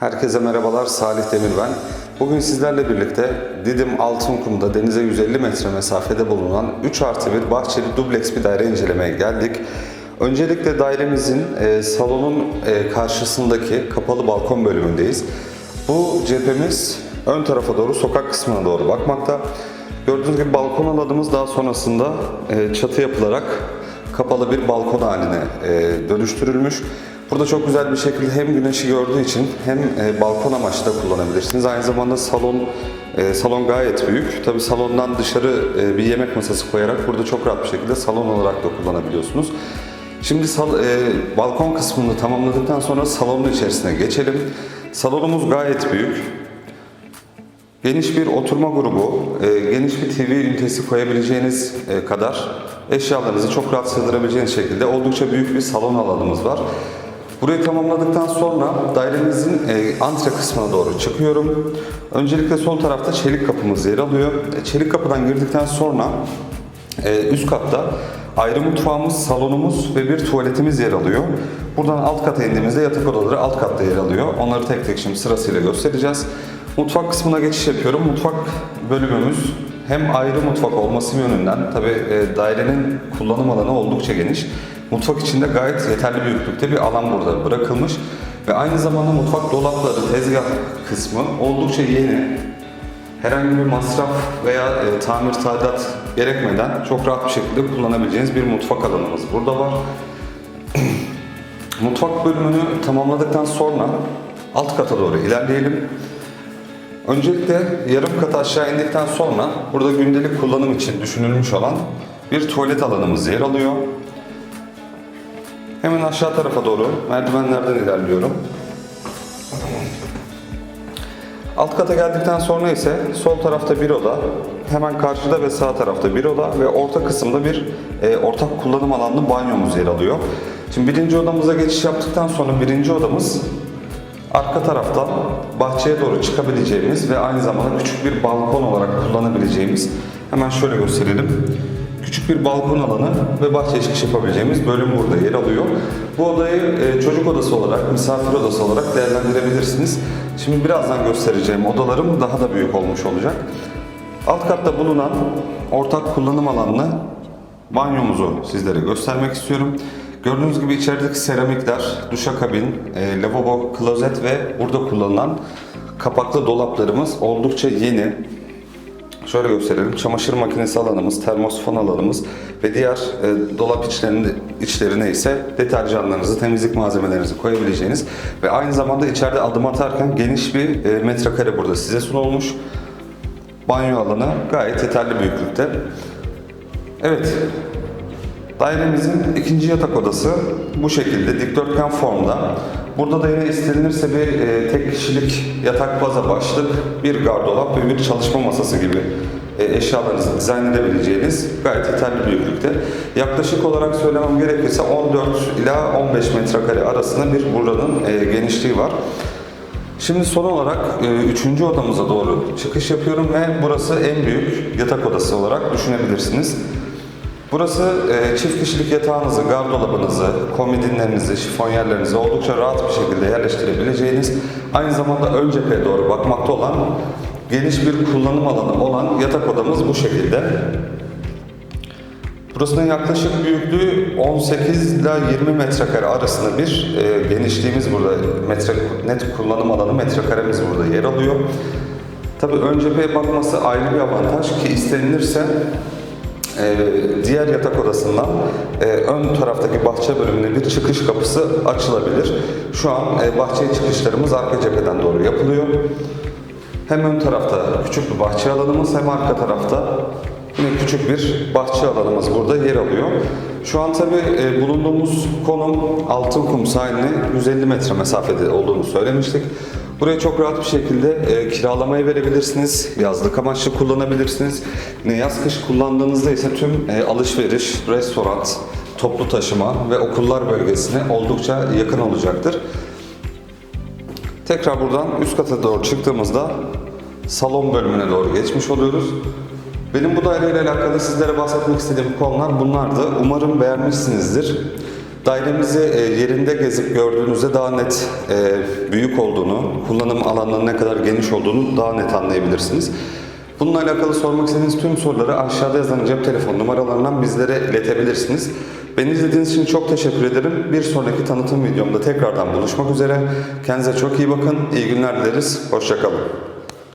Herkese merhabalar, Salih Demir ben. Bugün sizlerle birlikte Didim Altınkum'da denize 150 metre mesafede bulunan 3 artı 1 bahçeli dubleks bir daire incelemeye geldik. Öncelikle dairemizin e, salonun e, karşısındaki kapalı balkon bölümündeyiz. Bu cephemiz ön tarafa doğru, sokak kısmına doğru bakmakta. Gördüğünüz gibi balkon alanımız daha sonrasında e, çatı yapılarak kapalı bir balkon haline e, dönüştürülmüş. Burada çok güzel bir şekilde hem güneşi gördüğü için hem e, balkon amaçlı da kullanabilirsiniz. Aynı zamanda salon e, salon gayet büyük. Tabii salondan dışarı e, bir yemek masası koyarak burada çok rahat bir şekilde salon olarak da kullanabiliyorsunuz. Şimdi sal- e, balkon kısmını tamamladıktan sonra salonun içerisine geçelim. Salonumuz gayet büyük. Geniş bir oturma grubu, e, geniş bir TV ünitesi koyabileceğiniz e, kadar eşyalarınızı çok rahat sığdırabileceğiniz şekilde oldukça büyük bir salon alanımız var. Burayı tamamladıktan sonra dairemizin e, antre kısmına doğru çıkıyorum. Öncelikle sol tarafta çelik kapımız yer alıyor. E, Çelik kapıdan girdikten sonra e, üst katta ayrı mutfağımız, salonumuz ve bir tuvaletimiz yer alıyor. Buradan alt kata indiğimizde yatak odaları alt katta yer alıyor. Onları tek tek şimdi sırasıyla göstereceğiz. Mutfak kısmına geçiş yapıyorum. Mutfak bölümümüz hem ayrı mutfak olması yönünden tabi dairenin kullanım alanı oldukça geniş. Mutfak içinde gayet yeterli büyüklükte bir alan burada bırakılmış. Ve aynı zamanda mutfak dolapları, tezgah kısmı oldukça yeni. Herhangi bir masraf veya e, tamir tadilat gerekmeden çok rahat bir şekilde kullanabileceğiniz bir mutfak alanımız burada var. Mutfak bölümünü tamamladıktan sonra alt kata doğru ilerleyelim. Öncelikle yarım kat aşağı indikten sonra burada gündelik kullanım için düşünülmüş olan bir tuvalet alanımız yer alıyor. Hemen aşağı tarafa doğru merdivenlerden ilerliyorum. Alt kata geldikten sonra ise sol tarafta bir oda, hemen karşıda ve sağ tarafta bir oda ve orta kısımda bir e, ortak kullanım alanlı banyomuz yer alıyor. Şimdi birinci odamıza geçiş yaptıktan sonra birinci odamız arka taraftan bahçeye doğru çıkabileceğimiz ve aynı zamanda küçük bir balkon olarak kullanabileceğimiz hemen şöyle gösterelim. Küçük bir balkon alanı ve bahçeye çıkış yapabileceğimiz bölüm burada yer alıyor. Bu odayı e, çocuk odası olarak, misafir odası olarak değerlendirebilirsiniz. Şimdi birazdan göstereceğim odalarım daha da büyük olmuş olacak. Alt katta bulunan ortak kullanım alanını banyomuzu sizlere göstermek istiyorum. Gördüğünüz gibi içerideki seramikler, duşakabin, e, lavabo, klozet ve burada kullanılan kapaklı dolaplarımız oldukça yeni. Şöyle gösterelim. Çamaşır makinesi alanımız, termosfon alanımız ve diğer e, dolap içlerinde, içlerine ise deterjanlarınızı, temizlik malzemelerinizi koyabileceğiniz ve aynı zamanda içeride adım atarken geniş bir e, metrekare burada size sunulmuş. Banyo alanı gayet yeterli büyüklükte. Evet, Dairemizin ikinci yatak odası bu şekilde dikdörtgen formda. Burada da yine istenilirse bir e, tek kişilik yatak baza başlık, bir gardırop ve bir çalışma masası gibi e, eşyalarınızı dizayn edebileceğiniz gayet yeterli büyüklükte. Yaklaşık olarak söylemem gerekirse 14 ila 15 metrekare arasında bir buranın e, genişliği var. Şimdi son olarak e, üçüncü odamıza doğru çıkış yapıyorum ve burası en büyük yatak odası olarak düşünebilirsiniz. Burası e, çift kişilik yatağınızı, gardırobınızı, komodinlerinizi, şifonyerlerinizi oldukça rahat bir şekilde yerleştirebileceğiniz, aynı zamanda ön cepheye doğru bakmakta olan geniş bir kullanım alanı olan yatak odamız bu şekilde. Burasının yaklaşık büyüklüğü 18 ile 20 metrekare arasında bir e, genişliğimiz burada, metre, net kullanım alanı metrekaremiz burada yer alıyor. Tabii ön cepheye bakması ayrı bir avantaj ki istenilirse ee, diğer yatak odasından e, ön taraftaki bahçe bölümüne bir çıkış kapısı açılabilir. Şu an e, bahçeye çıkışlarımız arka cepheden doğru yapılıyor. Hem ön tarafta küçük bir bahçe alanımız hem arka tarafta yine küçük bir bahçe alanımız burada yer alıyor. Şu an tabi e, bulunduğumuz konum Altınkum sahiline 150 metre mesafede olduğunu söylemiştik. Burayı çok rahat bir şekilde e, kiralamaya verebilirsiniz. Yazlık amaçlı kullanabilirsiniz. Yine yaz kış kullandığınızda ise tüm e, alışveriş, restoran, toplu taşıma ve okullar bölgesine oldukça yakın olacaktır. Tekrar buradan üst kata doğru çıktığımızda salon bölümüne doğru geçmiş oluyoruz. Benim bu daireyle alakalı sizlere bahsetmek istediğim konular bunlardı. Umarım beğenmişsinizdir. Dairemizi e, yerinde gezip gördüğünüzde daha net e, büyük olduğunu, kullanım alanlarının ne kadar geniş olduğunu daha net anlayabilirsiniz. Bununla alakalı sormak istediğiniz tüm soruları aşağıda yazan cep telefon numaralarından bizlere iletebilirsiniz. Beni izlediğiniz için çok teşekkür ederim. Bir sonraki tanıtım videomda tekrardan buluşmak üzere. Kendinize çok iyi bakın. İyi günler dileriz. Hoşçakalın.